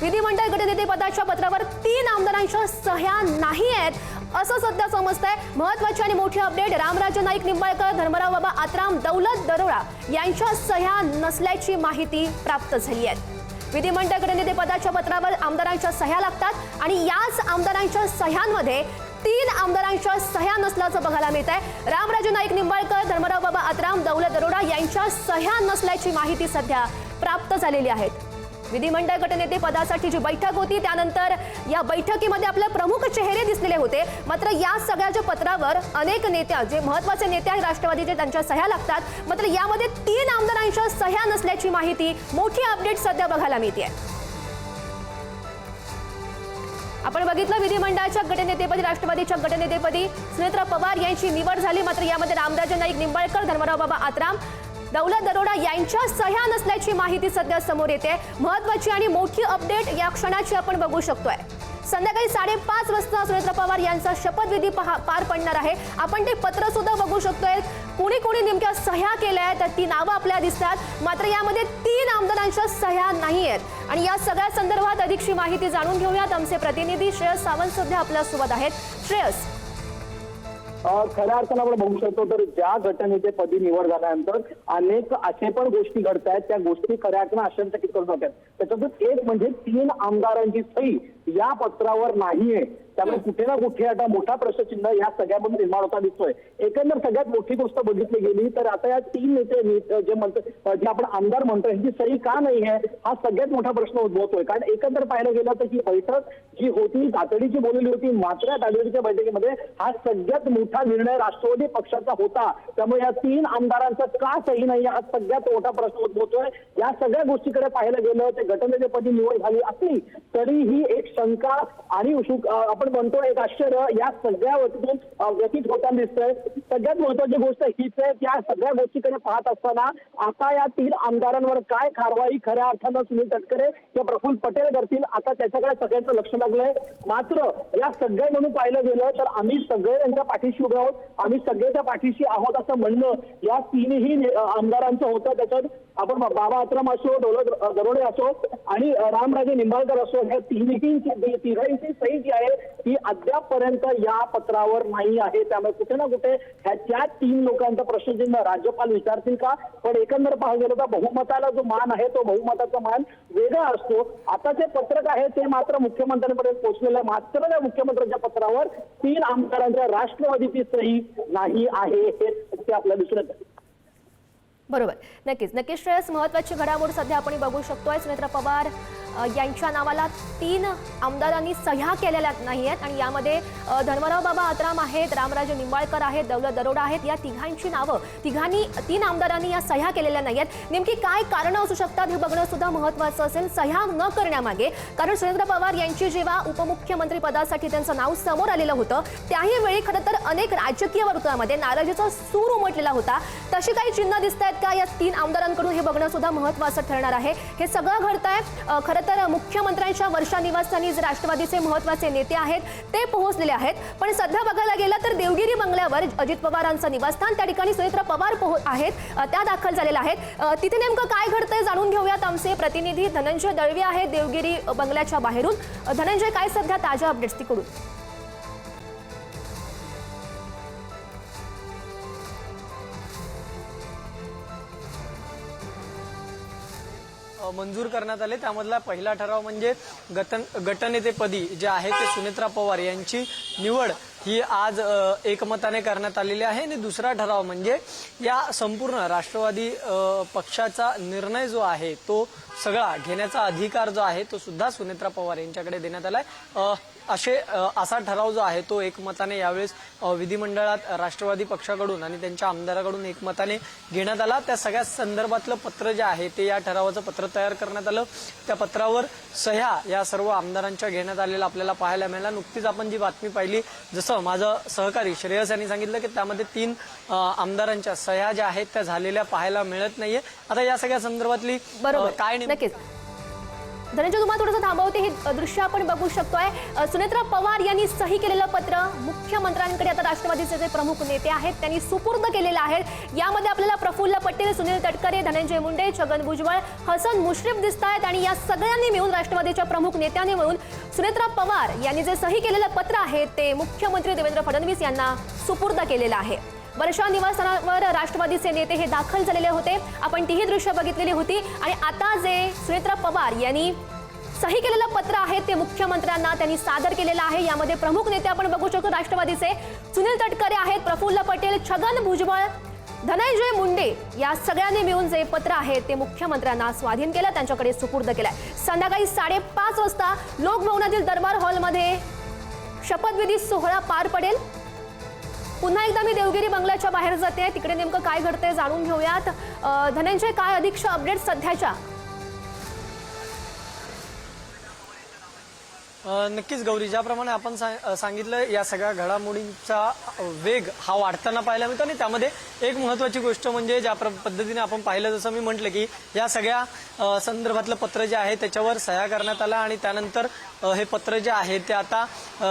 विधिमंडळ गटनेते पदाच्या पत्रावर तीन आमदारांच्या सह्या नाही आहेत असं सध्या समजतंय. महत्वाची आणि मोठी अपडेट रामराजे नाईक निंबाळकर धर्मराव बाबा आत्राम दौलत दरोडा यांच्या सह्या नसल्याची माहिती प्राप्त झाली आहे. विधिमंडळ गटनेते पदाच्या पत्रावर आमदारांच्या सह्या लागतात आणि याच आमदारांच्या सह्यांमध्ये तीन आमदारांच्या सह्या नसल्याचं बघायला मिळत आहे रामराजे नाईक निंबाळकर धर्मराव बाबा आत्राम दौलत दरोडा यांच्या सह्या नसल्याची माहिती सध्या प्राप्त झालेली आहे. विधिमंडळ गटनेते पदासाठी जी बैठक होती त्यानंतर या बैठकीमध्ये आपले प्रमुख चेहरे दिसलेले होते. मात्र या सगळ्याच्या पत्रावर अनेक नेत्या जे महत्त्वाचे नेते आहेत राष्ट्रवादीचे त्यांच्या सह्या लागतात मात्र यामध्ये तीन आमदारांच्या सह्या नसल्याची माहिती मोठी अपडेट सध्या बघायला मिळते आपण बघितलं विधिमंडळाच्या गटनेतेपदी राष्ट्रवादीच्या गटनेतेपदी सुनेत्रा पवार यांची निवड झाली. मात्र यामध्ये रामराजे नाईक निंबाळकर धर्मराव बाबा आत्राम दौलत दरोडा यांच्या सह्या नसल्याची माहिती सध्या समोर येते. महत्वाची आणि मोठी अपडेट या क्षणाची आपण बघू शकतोय. संध्याकाळी साडेपाच वाजता सुरेंद्र पवार यांचा शपथविधी पार पडणार आहे. आपण ते पत्र सुद्धा बघू शकतोय. कोणी कोणी नेमक्या सह्या केल्या आहेत तर ती नावं आपल्याला दिसतात. मात्र यामध्ये तीन आमदारांच्या सह्या नाही आहेत. आणि या सगळ्या संदर्भात अधिकची माहिती जाणून घेऊयात. आमचे प्रतिनिधी श्रेयस सावंत सुद्धा आपल्यासोबत आहेत. श्रेयस खऱ्या अर्थानं आपण बघू शकतो तर ज्या गटनेते पदी निवड झाल्यानंतर अनेक असे पण गोष्टी घडत आहेत त्या गोष्टी खऱ्या अर्थानं आश्चर्यचकित करत होत्या त्याच्यातून एक म्हणजे तीन आमदारांची सही या पत्रावर नाहीये. त्यामुळे कुठे ना कुठे आता मोठा प्रश्नचिन्ह या सगळ्यामध्ये निर्माण होता दिसतोय. एकंदर सगळ्यात मोठी गोष्ट बघितली गेली तर आता या तीन नेते ने- जे म्हणतो जे आपण आमदार म्हणतो यांची सही का नाही आहे हा सगळ्यात मोठा प्रश्न उद्भवतोय. कारण एकंदर पाहायला गेलं तर ही बैठक जी होती तातडीची बोललेली होती मात्र या तातडीच्या बैठकीमध्ये हा सगळ्यात मोठा निर्णय राष्ट्रवादी पक्षाचा होता. त्यामुळे या तीन आमदारांचा का सही नाही हा सगळ्यात मोठा प्रश्न उद्भवतोय. या सगळ्या गोष्टीकडे पाहायला गेलं ते गटनेतेपदी निवड झाली असली तरीही एक शंका आणि आपण बनतो एक आश्चर्य. या सगळ्या वस्तूतून व्यतीत होताना दिसतंय. सगळ्यात महत्वाची गोष्ट हीच आहे त्या सगळ्या गोष्टीकडे पाहत असताना आता या तीन आमदारांवर काय कारवाई खऱ्या अर्थानं सुनील तटकरे किंवा प्रफुल्ल पटेल करतील आता त्याच्याकडे सगळ्यांचं लक्ष लागलंय. मात्र या सगळ्या म्हणून पाहिलं गेलं तर आम्ही सगळे त्यांच्या पाठीशी उभे आहोत. आम्ही सगळ्याच्या पाठीशी आहोत असं म्हणणं या तीनही आमदारांचं होतं. त्याच्यात आपण बाबा अत्रम असो दौलत दरोडे असो आणि रामराजे निंबाळकर असो ह्या तिन्ही तिघांची सही जी आहे ती अद्यापपर्यंत या पत्रावर नाही आहे. त्यामुळे कुठे ना कुठे ह्याच्या तीन लोकांचा प्रश्नचिन्ह राज्यपाल विचारतील का? पण एकंदर पाहायला गेलं तर बहुमताला जो मान आहे तो बहुमताचा मान वेगळा असतो. आता जे पत्रक आहे ते मात्र मुख्यमंत्र्यांपर्यंत पोहोचलेलं आहे. मात्र त्या मुख्यमंत्र्यांच्या पत्रावर तीन आमदारांच्या राष्ट्रवादीची सही नाही आहे हे ते आपल्याला दिसून येतं. बरोबर. नक्कीच. नक्कीच श्रेयस महत्वाची घडामोड सध्या आपण बघू शकतोय. सुनेत्र पवार यांच्या नावाला तीन आमदारांनी सह्या केलेल्या नाही आहेत आणि यामध्ये धर्मराव बाबा आत्राम आहेत रामराजे निंबाळकर आहेत दौलत दरोडा आहेत या तिघांची नावं तिघांनी तीन आमदारांनी या सह्या केलेल्या नाही आहेत नेमकी काय कारणं असू शकतात हे बघणं सुद्धा महत्वाचं असेल. सह्या न करण्यामागे कारण सुरेंद्र पवार यांची जेव्हा उपमुख्यमंत्री पदासाठी त्यांचं नाव समोर आलेलं होतं त्याही वेळी खरं तर अनेक राजकीय वर्तुळामध्ये नाराजीचा सूर उमटलेला होता. तशी काही चिन्ह दिसत आहेत का या तीन आमदारांकडून हे बघणं सुद्धा महत्वाचं ठरणार आहे? हे सगळं घडतंय आहे खरं तर मुख्यमंत्र्यांच्या वर्षा निवासस्थानी जे राष्ट्रवादीचे महत्त्वाचे नेते आहेत ते पोहोचलेले आहेत. पण सध्या बघायला गेलं तर देवगिरी बंगल्यावर अजित पवारांचं निवासस्थान त्या ठिकाणी सुनेत्रा पवार पोहो आहेत. त्या दाखल झालेल्या आहेत. तिथे नेमकं काय घडतंय जाणून घेऊयात आमचे प्रतिनिधी धनंजय दळवी आहेत देवगिरी बंगल्याच्या बाहेरून. धनंजय काय सध्या ताज्या अपडेट्स तिकडून? मंजूर करण्यात आले. त्यामधला पहिला ठराव म्हणजे गटन गटनेतेपदी जे आहे ते सुनेत्रा पवार यांची निवड ही आज एकमताने करण्यात आलेली आहे. आणि दुसरा ठराव म्हणजे या संपूर्ण राष्ट्रवादी पक्षाचा निर्णय जो आहे तो सगळा घेण्याचा अधिकार जो आहे तो सुद्धा सुनेत्रा पवार यांच्याकडे देण्यात आलाय. असे असा ठराव जो आहे तो एकमताने यावेळेस विधिमंडळात राष्ट्रवादी पक्षाकडून आणि त्यांच्या आमदाराकडून एकमताने घेण्यात आला. त्या सगळ्या संदर्भातलं पत्र जे आहे ते या ठरावाचं पत्र तयार करण्यात आलं. त्या पत्रावर सह्या या सर्व आमदारांच्या घेण्यात आलेल्या आपल्याला पाहायला मिळाला नुकतीच आपण जी बातमी पाहिली जसं माझं सहकारी श्रेयस यांनी सांगितलं की त्यामध्ये तीन आमदारांच्या सह्या ज्या आहेत त्या झालेल्या पाहायला मिळत नाहीये. आता या सगळ्या संदर्भातली काय नक्कीच. धनंजय तुम्हाला थोडंसं थांबवते हे दृश्य आपण बघू शकतोय. सुनेत्रा पवार यांनी सही केलेलं पत्र मुख्यमंत्र्यांकडे आता राष्ट्रवादीचे जे प्रमुख नेते आहेत त्यांनी सुपूर्द केलेलं आहे. यामध्ये आपल्याला प्रफुल्ल पटेल सुनील तटकरे धनंजय मुंडे छगन भुजबळ हसन मुश्रीफ दिसत आहेत आणि या सगळ्यांनी मिळून राष्ट्रवादीच्या प्रमुख नेत्यांनी मिळून सुनेत्रा पवार यांनी जे सही केलेलं पत्र आहे ते मुख्यमंत्री देवेंद्र फडणवीस यांना सुपूर्द केलेलं आहे. वर्षा निवासस्थानावर राष्ट्रवादीचे नेते हे दाखल झालेले होते. आपण तीही दृश्य बघितलेली होती. आणि आता जे सुनेत्रा पवार यांनी सही केलेलं पत्र आहे ते मुख्यमंत्र्यांना त्यांनी सादर केलेलं आहे. यामध्ये प्रमुख नेते आपण बघू शकतो राष्ट्रवादीचे सुनील तटकरे आहेत प्रफुल्ल पटेल छगन भुजबळ धनंजय मुंडे. या सगळ्यांनी मिळून जे पत्र आहे ते मुख्यमंत्र्यांना स्वाधीन केलं त्यांच्याकडे सुपूर्द केलंय. संध्याकाळी साडेपाच वाजता लोकभवनातील दरबार हॉलमध्ये शपथविधी सोहळा पार पडेल. पुन्हा एकदा मी देवगिरी बंगल्याच्या बाहेर जाते. तिकडे नेमकं काय घडतंय जाणून घेऊयात. धनंजय काय अधिक अपडेट सध्याच्या? नक्कीच गौरी ज्याप्रमाणे आपण सांगितलं या सगळ्या घडामोडींचा वेग हा वाढताना पाहायला मिळतो आणि त्यामध्ये एक महत्वाची गोष्ट म्हणजे ज्या प्र- पद्धतीने आपण पाहिलं जसं मी म्हटलं की या सगळ्या संदर्भातलं पत्र जे आहे त्याच्यावर सह्या करण्यात आला आणि त्यानंतर हे पत्र जे आहे ते आता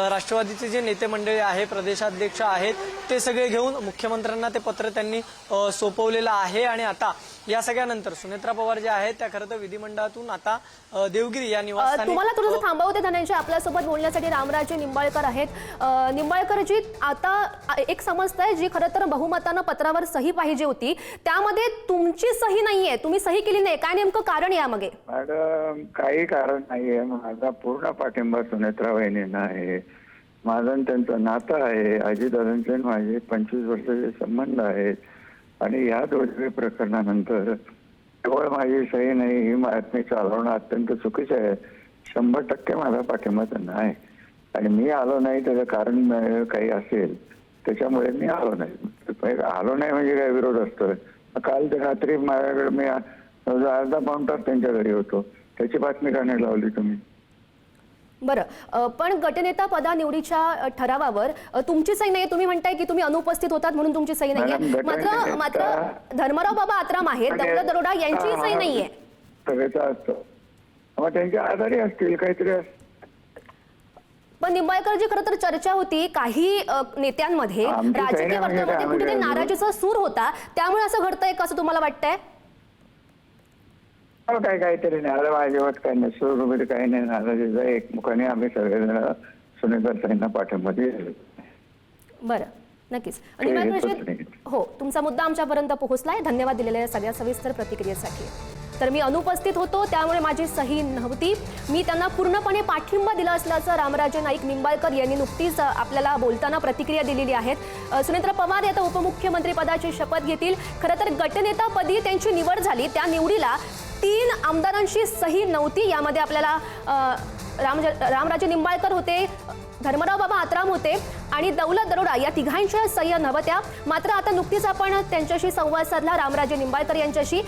राष्ट्रवादीचे जे नेते मंडळी आहे प्रदेशाध्यक्ष आहेत ते सगळे घेऊन मुख्यमंत्र्यांना ते पत्र त्यांनी सोपवलेलं आहे. आणि आता या सगळ्यानंतर सुनेत्रा पवार ज्या आहेत त्या खरं तर विधिमंडळातून आता देवगिरी या निवासस्थानी तुम्हाला थोडंसं थांबवते धनंजय. आपल्यासोबत बोलण्यासाठी रामराजे निंबाळकर आहेत. निंबाळकरजी आता एक समजत आहे जी खरं तर बहुमतानं पत्रावर सही पाहिजे होती. त्यामध्ये तुमची सही नाहीये. तुम्ही सही केली नाही. काय नेमकं कारण यामागे? मॅडम काही कारण नाहीये. माझा पूर्ण पाठिंबा सुनेत्रा वहिनींना आहे. माझं आणि त्यांचं नातं आहे. अजितदादांचे माझे पंचवीस वर्षाचे संबंध आहेत. आणि या दोन्ही प्रकरणानंतर केवळ माझी सही नाही ही बातमी चालवणं अत्यंत चुकीचं आहे. शंभर टक्के माझा पाठिंबा त्यांना आहे. आणि मी आलो नाही त्याचं कारण काही असेल त्याच्यामुळे मी आलो नाही. म्हणजे आलो नाही म्हणजे काय विरोध असतो काल ते रात्री माझ्याकडे मी अर्धा पाऊण तास त्यांच्या घरी होतो. त्याची बातमी का नाही लावली तुम्ही. बरं पण गटनेता पदा निवडीच्या ठरावावर तुमची सही नाही तुम्ही म्हणताय की तुम्ही अनुपस्थित होतात म्हणून तुमची सही नाहीये. मात्र मात्र धर्मराव बाबा आत्राम आहेत. दौलत दरोडा यांची सही नाहीये. त्यांच्या आधारी असतील काहीतरी. पण निंबाळकरजी खरं तर चर्चा होती. काही नेत्यांमध्ये राजकीय म्हणजे वर्तुळामध्ये कुठेतरी नाराजीचा सूर होता. त्यामुळे असं घडतंय का असं तुम्हाला वाटतंय? हो, काय काहीतरी नाही. आता अजिबात काही नाही सुरू वगैरे काही नाही एकमुखाने आम्ही सगळेजण सुनीता साईंना पाठिंबा दिले बरं नक्कीच. नाही. हो तुमचा मुद्दा आमच्यापर्यंत पोहोचलाय. धन्यवाद दिलेल्या सगळ्या सविस्तर प्रतिक्रियेसाठी. तर मी अनुपस्थित होतो त्यामुळे माझी सही नव्हती. मी त्यांना पूर्णपणे पाठिंबा दिला असल्याचं रामराजे नाईक निंबाळकर यांनी नुकतीच आपल्याला बोलताना प्रतिक्रिया दिलेली आहे अ, सुनेत्र पवार आता उपमुख्यमंत्री पदाची शपथ घेतील. खरं तर गटनेतापदी त्यांची निवड झाली. त्या निवडीला तीन आमदारांशी सही नव्हती. यामध्ये आपल्याला राम रामराजे निंबाळकर होते धर्मराव बाबा आत्राम होते आणि दौलत दरोडा या तिघांच्या सह्या नव्हत्या. मात्र आता नुकतीच आपण त्यांच्याशी संवाद साधला रामराजे निंबाळकर यांच्याशी.